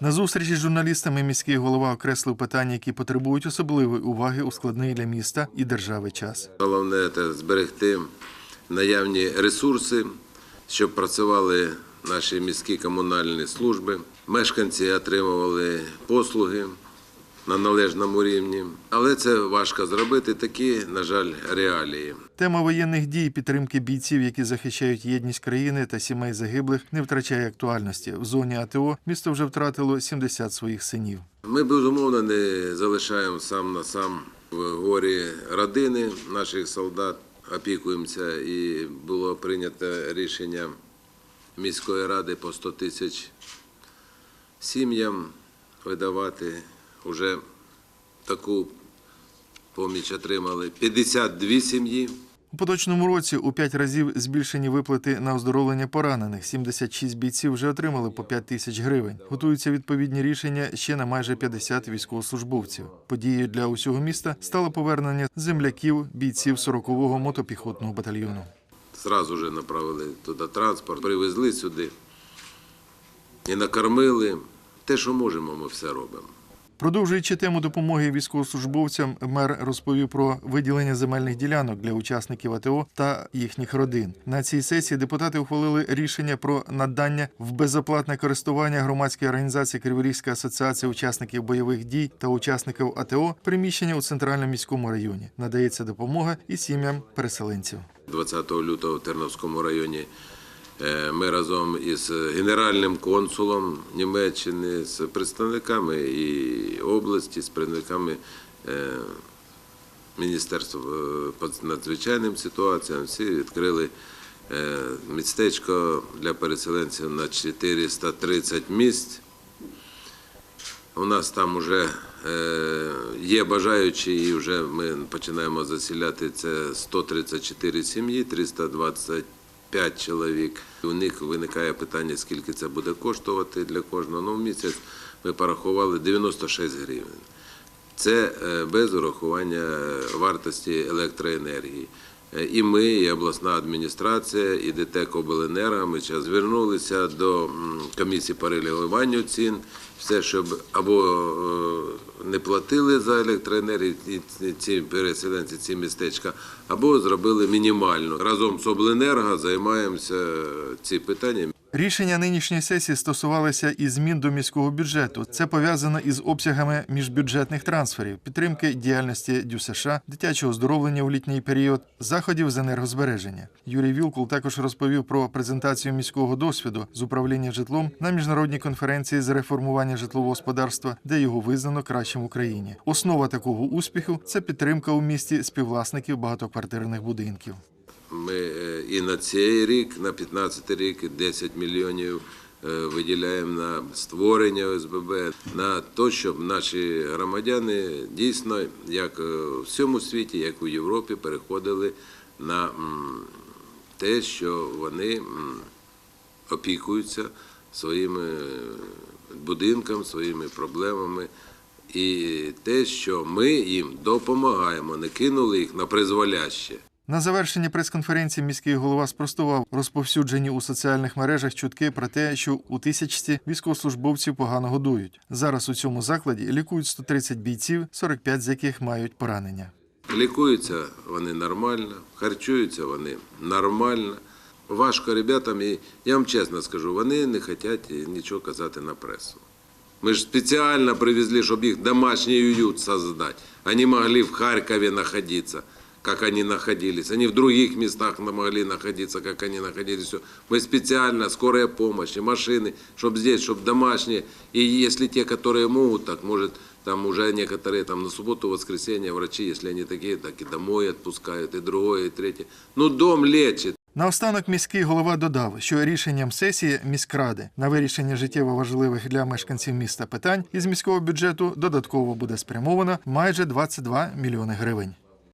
На зустрічі з журналістами міський голова окреслив питання, які потребують особливої уваги у складний для міста і держави час. Головне це зберегти наявні ресурси, щоб працювали наші міські комунальні служби. Мешканці отримували послуги на належному рівні. Але це важко зробити. Такі, на жаль, реалії. Тема воєнних дій, підтримки бійців, які захищають єдність країни та сімей загиблих, не втрачає актуальності. В зоні АТО місто вже втратило 70 своїх синів. Ми безумовно не залишаємо сам на сам в горі родини наших солдат, опікуємося, і було прийнято рішення міської ради по 100 тисяч сім'ям видавати. Уже таку поміч отримали 52 сім'ї. У поточному році у п'ять разів збільшені виплати на оздоровлення поранених. 76 бійців вже отримали по 5 тисяч гривень. Готуються відповідні рішення ще на майже 50 військовослужбовців. Подією для усього міста стало повернення земляків бійців 40-го мотопіхотного батальйону. Зразу же направили туди транспорт, привезли сюди і накормили. Те, що можемо, ми все робимо. Продовжуючи тему допомоги військовослужбовцям, мер розповів про виділення земельних ділянок для учасників АТО та їхніх родин. На цій сесії депутати ухвалили рішення про надання в безоплатне користування громадської організації Криворізька асоціація учасників бойових дій та учасників АТО приміщення у центральному міському районі. Надається допомога і сім'ям переселенців. 20 лютого в Тернівському районі ми разом із генеральним консулом Німеччини, з представниками і області, з представниками е, Міністерства е, по надзвичайним ситуаціям, всі відкрили е, містечко для переселенців на 430 місць. У нас там вже е, є бажаючі, і вже ми починаємо засіляти це 134 сім'ї, 325 чоловік. У них виникає питання, скільки це буде коштувати для кожного. Ну, в місяць ми порахували 96 гривень. Це е, без урахування вартості електроенергії. Е, І ми, і обласна адміністрація, і ДТЕК Обленерго, ми зараз звернулися до комісії по регулюванню цін, все, щоб або е, не платили за електроенергію ці- ці переселенці, ці містечка, або зробили мінімально. Разом з Обленерго займаємося ці питанням. Рішення нинішньої сесії стосувалися і змін до міського бюджету. Це пов'язано із обсягами міжбюджетних трансферів, підтримки діяльності ДЮСШ, дитячого оздоровлення у літній період, заходів з енергозбереження. Юрій Вілкул також розповів про презентацію міського досвіду з управління житлом на міжнародній конференції з реформування житлового господарства, де його визнано кращим в Україні. Основа такого успіху це підтримка у місті співвласників багатоквартирних будинків. Ми е, і на цей рік, на 15 рік, 10 мільйонів е, виділяємо на створення ОСББ, на те, щоб наші громадяни дійсно, як е, в всьому світі, як у Європі, переходили на те, що вони опікуються своїми е, будинками, своїми проблемами. І те, що ми їм допомагаємо, не кинули їх на призволяще. На завершенні прес-конференції міський голова спростував розповсюджені у соціальних мережах чутки про те, що у тисячці військовослужбовців погано годують. Зараз у цьому закладі лікують 130 бійців, 45 з яких мають поранення. Лікуються вони нормально, харчуються вони нормально. Важко ребятам, і я вам чесно скажу, вони не хочуть нічого казати на пресу. Ми ж спеціально привезли, щоб їх домашній уют создать. Они могли в Харькове находиться, как они находились. Они в других местах могли находиться, как они находились. Всё. Мы специально, скорая помощь, и машины, чтобы здесь, чтобы домашние. И если те, которые могут, так может, там уже некоторые там на субботу, воскресенье врачи, если они такие, так и домой отпускают, и другое, и третье. Ну, дом лечит. Наостанок міський голова додав, що рішенням сесії міськради на вирішення життєво важливих для мешканців міста питань із міського бюджету додатково буде спрямовано майже 22 мільйони гривень.